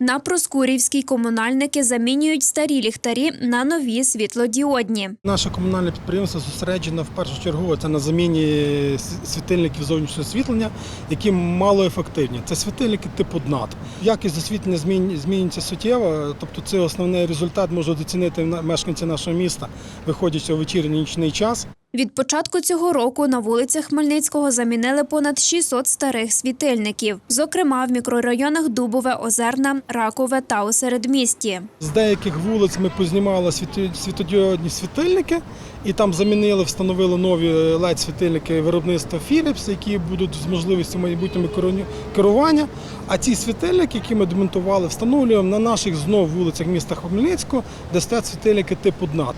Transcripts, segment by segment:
На Проскурівській комунальники замінюють старі ліхтарі на нові світлодіодні. Наше комунальне підприємство зосереджено в першу чергу це на заміні світильників зовнішнього освітлення, які малоефективні. Це світильники типу ДНАТ. Якість освітлення змін- змінюється суттєво, тобто це основний результат можуть оцінити мешканці нашого міста, виходячи у вечірній нічний час. Від початку цього року на вулицях Хмельницького замінили понад 600 старих світильників, зокрема в мікрорайонах Дубове, Озерна, Ракове та у середмісті. З деяких вулиць ми познімали світодіодні світильники і там замінили, встановили нові led світильники виробництва Philips, які будуть з можливістю майбутнього керу- керування. А ці світильники, які ми демонтували, встановлюємо на наших знов вулицях міста Хмельницького, де стоять світильники типу ДНАТ.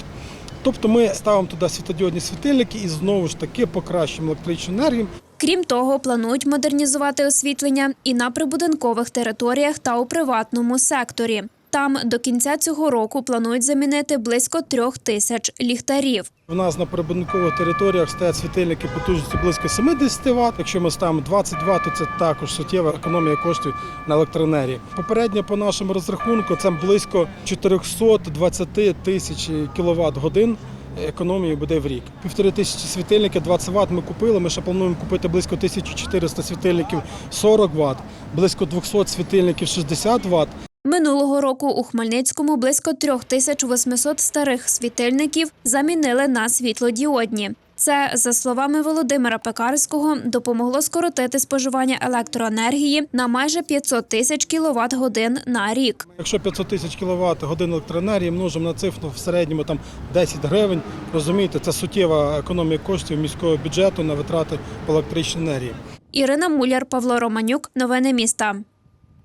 Тобто ми ставимо туди світодіодні світильники і знову ж таки покращимо електричну енергію. Крім того, планують модернізувати освітлення і на прибудинкових територіях та у приватному секторі. Там до кінця цього року планують замінити близько трьох тисяч ліхтарів. У нас на прибудинкових територіях стоять світильники потужністю близько 70 Вт. Якщо ми ставимо 20 Вт, то це також суттєва економія коштів на електроенергії. Попередньо по нашому розрахунку це близько 420 тисяч кВт годин. Економії буде в рік. Півтори тисячі світильників, 20 Вт ми купили. Ми ще плануємо купити близько 1400 світильників 40 Вт, близько 200 світильників 60 Вт. Минулого року у Хмельницькому близько 3800 старих світильників замінили на світлодіодні. Це, за словами Володимира Пекарського, допомогло скоротити споживання електроенергії на майже 500 тисяч кіловат годин на рік. Якщо 500 тисяч кВт годин електроенергії множимо на цифру в середньому там 10 гривень, розумієте, це суттєва економія коштів міського бюджету на витрати по електричній енергії. Ірина Муляр, Павло Романюк. Новини міста.